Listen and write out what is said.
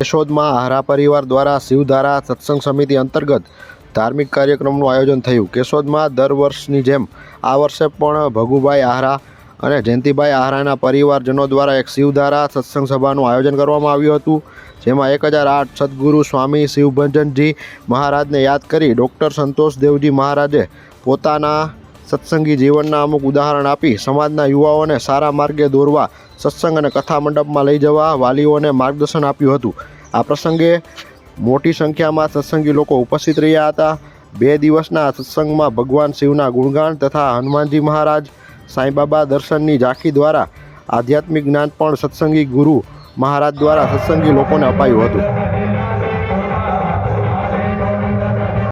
કેશોદમાં આહરા પરિવાર દ્વારા શિવધારા સત્સંગ સમિતિ અંતર્ગત ધાર્મિક કાર્યક્રમનું આયોજન થયું. કેશોદમાં દર વર્ષની જેમ આ વર્ષે પણ ભગુભાઈ આહરા અને જયંતિભાઈ આહરાના પરિવારજનો દ્વારા એક શિવધારા સત્સંગ સભાનું આયોજન કરવામાં આવ્યું હતું. જેમાં એક હજાર આઠ સદગુરુ સ્વામી શિવભંજનજી મહારાજને યાદ કરી ડૉક્ટર સંતોષ દેવજી મહારાજે પોતાના સત્સંગી જીવનના અમુક ઉદાહરણ આપી સમાજના યુવાઓને સારા માર્ગે દોરવા સત્સંગ અને કથા મંડપમાં લઈ જવા વાલીઓને માર્ગદર્શન આપ્યું હતું. આ પ્રસંગે મોટી સંખ્યામાં સત્સંગી લોકો ઉપસ્થિત રહ્યા હતા. બે દિવસના સત્સંગમાં ભગવાન શિવના ગુણગાન તથા હનુમાનજી મહારાજ સાંઈબાબા દર્શનની ઝાંખી દ્વારા આધ્યાત્મિક જ્ઞાન પણ સત્સંગી ગુરુ મહારાજ દ્વારા સત્સંગી લોકોને અપાયું હતું.